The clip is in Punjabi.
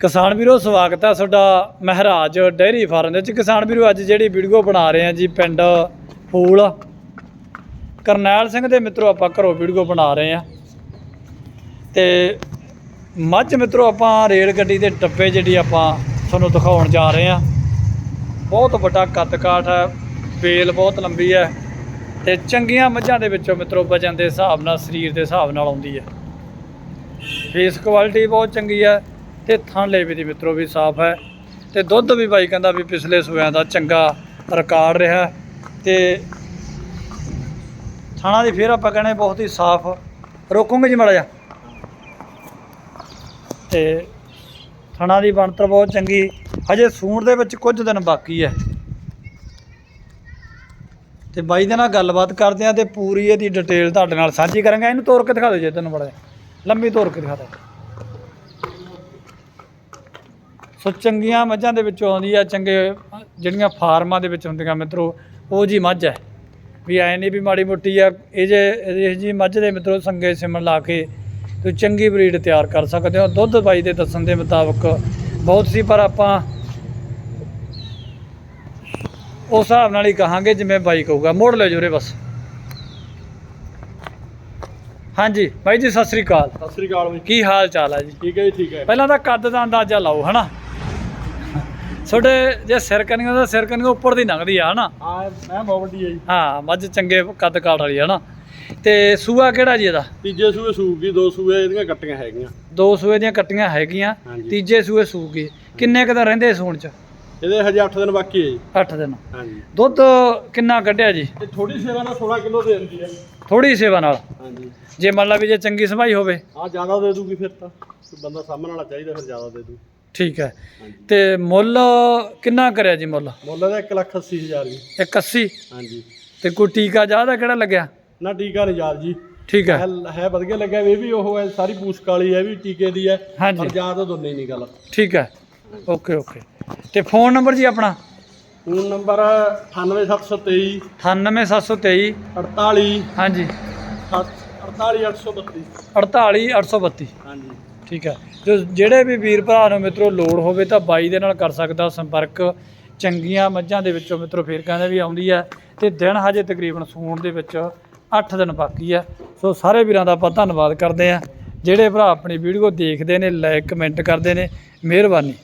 ਕਿਸਾਨ ਵੀਰੋ, ਸਵਾਗਤ ਹੈ ਤੁਹਾਡਾ ਮਹਾਰਾਜ ਡੇਅਰੀ ਫਾਰਮ ਦੇ ਵਿੱਚ। ਕਿਸਾਨ ਵੀਰੋ, ਅੱਜ ਜਿਹੜੀ ਵੀਡੀਓ ਬਣਾ ਰਹੇ ਆ ਜੀ ਪਿੰਡ ਫੂਲ। ਕਰਨੈਲ ਸਿੰਘ ਦੇ ਮਿੱਤਰੋ, ਆਪਾਂ ਘਰੋਂ ਵੀਡੀਓ ਬਣਾ ਰਹੇ ਆ। ਤੇ ਮੱਝ ਮਿੱਤਰੋ, ਆਪਾਂ ਰੇਲ ਗੱਡੀ ਦੇ ਡੱਬੇ ਜਿਹੜੀ ਆਪਾਂ ਤੁਹਾਨੂੰ ਦਿਖਾਉਣ ਜਾ ਰਹੇ ਆ। ਬਹੁਤ ਵੱਡਾ ਕੱਦ ਕਾਠ ਹੈ ਬੇਲ ਬਹੁਤ ਲੰਬੀ ਹੈ ਤੇ ਚੰਗੀਆਂ ਮੱਝਾਂ ਦੇ ਵਿੱਚੋਂ ਮਿੱਤਰੋ, ਵਜਨ ਦੇ ਹਿਸਾਬ ਨਾਲ, ਸਰੀਰ ਦੇ ਹਿਸਾਬ ਨਾਲ ਆਉਂਦੀ ਹੈ। ਫੇਸ ਕੁਆਲਿਟੀ ਬਹੁਤ ਚੰਗੀ ਹੈ। ਤੇ ਥਣ ਲੇਵੇ ਦੀ ਮਿੱਤਰੋ, ਵੀ ਸਾਫ਼ ਹੈ। ਤੇ ਦੁੱਧ ਵੀ ਬਾਈ ਕਹਿੰਦਾ ਵੀ ਪਿਛਲੇ ਸੂਆਂ ਦਾ ਚੰਗਾ ਰਿਕਾਰਡ ਰਿਹਾ। ਤੇ ਥਾਣਾ ਦੀ ਫੇਰ ਆਪਾਂ ਕਹਿੰਦੇ ਬਹੁਤ ਹੀ ਸਾਫ਼। ਰੋਕੋਗੇ ਜੀ ਮਾੜਾ ਜਾ ਤੇ ਥਣਾ ਦੀ ਬਣਤਰ ਬਹੁਤ ਚੰਗੀ। ਹਜੇ ਸੂਣ ਦੇ ਵਿੱਚ ਕੁਝ ਦਿਨ ਬਾਕੀ ਹੈ। ਤੇ ਬਾਈ ਦੇ ਨਾਲ ਗੱਲਬਾਤ ਕਰਦੇ ਆ ਤੇ ਪੂਰੀ ਇਹਦੀ ਡਿਟੇਲ ਤੁਹਾਡੇ ਨਾਲ ਸਾਂਝੀ ਕਰਾਂਗੇ। ਇਹਨੂੰ ਤੋੜ ਕੇ ਦਿਖਾ ਦਿਓ ਜੇ ਤੈਨੂੰ ਬੜਾ ਲੰਮੀ ਤੋੜ ਕੇ ਦਿਖਾ ਦਿਓ। ਸੋ ਚੰਗੀਆਂ ਮੱਝਾਂ ਦੇ ਵਿੱਚੋਂ ਆਉਂਦੀ ਆ ਚੰਗੇ ਜਿਹੜੀਆਂ ਫਾਰਮਾਂ ਦੇ ਵਿੱਚ ਹੁੰਦੀਆਂ ਮਿੱਤਰੋ ਉਹ ਜੀ ਮੱਝ ਹੈ। ਵੀ ਐ ਨਹੀਂ ਵੀ ਮਾੜੀ ਮੋਟੀ ਆ ਇਹ ਜੇ ਇਹ ਜੀ ਮੱਝ ਦੇ ਮਿੱਤਰੋ ਸੰਗੇ ਸਿਮਣ ਲਾ ਕੇ ਤੁਸੀਂ ਚੰਗੀ ਬਰੀਡ ਤਿਆਰ ਕਰ ਸਕਦੇ ਹੋ। ਦੁੱਧ ਬਾਈ ਦੇ ਦੱਸਣ ਦੇ ਮੁਤਾਬਕ ਬਹੁਤ ਸੀ ਪਰ ਆਪਾਂ ਉਸ ਹਿਸਾਬ ਨਾਲ ਹੀ ਕਹਾਂਗੇ ਜਿਵੇਂ ਬਾਈ ਕਹੂਗਾ। ਮੋੜ ਲੈ ਜੋਰੇ ਬਸ। ਹਾਂਜੀ ਬਾਈ ਜੀ ਸਤਿ ਸ੍ਰੀ ਅਕਾਲ। ਸਤਿ ਸ੍ਰੀ ਅਕਾਲ ਬਈ। ਕੀ ਹਾਲ ਚਾਲ ਹੈ ਜੀ? ਠੀਕ ਹੈ ਜੀ ਠੀਕ ਹੈ। ਪਹਿਲਾਂ ਤਾਂ ਕੱਦ ਦਾ ਅੰਦਾਜ਼ਾ ਲਾਓ ਹਨਾ? ਤੁਹਾਡੇ ਜੇ ਸਿਰ ਕੰਨੀਆਂ ਦਾ ਸਿਰ ਕੰਨੀਆਂ ਉੱਪਰ ਦੀ ਲੰਘਦੀ ਆ ਹਨਾ? ਆ ਮੈਂ ਵੱਡੀ ਹੈ ਜੀ। ਹਾਂ ਮੱਝ ਚੰਗੇ ਕੱਦ ਕਾਠ ਵਾਲੀ ਹਨਾ? ਤੇ ਸੂਆ ਕਿਹੜਾ ਜੀ ਇਹਦਾ? ਤੀਜੇ ਸੂਏ ਸੂਗੀ ਦੋ ਸੂਏ ਇਹਦੀਆਂ ਕੱਟੀਆਂ ਹੈਗੀਆਂ। ਦੋ ਸੂਏ ਦੀਆਂ ਕੱਟੀਆਂ ਹੈਗੀਆਂ ਹਾਂਜੀ। ਤੀਜੇ ਸੂਏ ਸੂਗੀ। ਕਿੰਨੇ ਕੁ ਰਹਿੰਦੇ ਸੂਣ ਚ? ਇਹਦੇ ਹਜੇ 8 ਦਿਨ ਬਾਕੀ ਹੈ ਜੀ। 8 ਦਿਨ। ਹਾਂਜੀ। ਦੁੱਧ ਕਿੰਨਾ ਕੱਢਿਆ ਜੀ? ਇਹ ਥੋੜੀ ਸੇਵਾ ਨਾਲ 16 ਕਿਲੋ ਦੇ ਦਿੰਦੀ ਹੈ ਥੋੜੀ ਸੇਵਾ ਨਾਲ? ਹਾਂਜੀ। ਜੇ ਮੰਨ ਲਾ ਵੀ ਜੇ ਚੰਗੀ ਸਭਾਈ ਹੋਵੇ। ਆ ਜ਼ਿਆਦਾ ਦੇ ਦੂਗੀ ਫਿਰ ਤਾਂ। ਬੰਦਾ ਸਾਹਮਣ ਵਾਲਾ ਚਾਹੀਦਾ ਫਿਰ ਜ਼ਿਆਦਾ ਦੇ ਦੂ। ਠੀਕ ਹੈ। ਤੇ ਮੁੱਲ ਕਿੰਨਾ ਕਰਿਆ ਜੀ ਮੁੱਲ? ਮੁੱਲ ਇਹਦਾ 1 ਲੱਖ 80 ਹਜ਼ਾਰ ਜੀ। 81 ਹਾਂਜੀ। ਤੇ ਕੋਈ ਟੀਕਾ ਜ਼ਿਆਦਾ ਕਿਹੜਾ ਲੱਗਿਆ? ਨਾ ਟੀਕਾ ਨਹੀਂ ਯਾਰ ਜੀ। ਠੀਕ ਹੈ। ਹੈ ਵਧੀਆ ਲੱਗਿਆ ਇਹ ਵੀ ਉਹ ਹੈ ਸਾਰੀ ਪੂਛ ਕਾਲੀ ਹੈ ਵੀ ਟੀਕੇ ਦੀ ਹੈ। ਪਰ ਜ਼ਿਆਦਾ ਦੋਨੇ ਹੀ ਨਹੀਂ ਗੱਲ ਠੀਕ ਹੈ। Okay okay. ਤੇ ਫੋਨ ਨੰਬਰ ਜੀ ਆਪਣਾ? ਫੋਨ ਨੰਬਰ 98723 98723 48 ਹਾਂਜੀ। 48832 48832 ਹਾਂਜੀ। ਠੀਕ ਹੈ। ਜੋ ਜਿਹੜੇ ਵੀ ਵੀਰ ਭਰਾ ਨੂੰ ਮਿੱਤਰੋ ਲੋੜ ਹੋਵੇ ਤਾਂ ਬਾਈ ਦੇ ਨਾਲ ਕਰ ਸਕਦਾ ਸੰਪਰਕ। ਚੰਗੀਆਂ ਮੱਝਾਂ ਦੇ ਵਿੱਚੋਂ ਮਿੱਤਰੋ ਫੇਰ ਕਹਿੰਦੇ ਵੀ ਆਉਂਦੀ ਹੈ ਤੇ ਦਿਨ ਹਜੇ ਤਕਰੀਬਨ ਸੂਣ ਦੇ ਵਿੱਚ 8 ਦਿਨ ਬਾਕੀ ਹੈ। ਸੋ ਸਾਰੇ ਵੀਰਾਂ ਦਾ ਆਪਾਂ ਧੰਨਵਾਦ ਕਰਦੇ ਹਾਂ। ਜਿਹੜੇ ਭਰਾ ਆਪਣੀ ਵੀਡੀਓ ਦੇਖਦੇ ਨੇ ਲਾਈਕ ਕਮੈਂਟ ਕਰਦੇ ਨੇ, ਮਿਹਰਬਾਨੀ।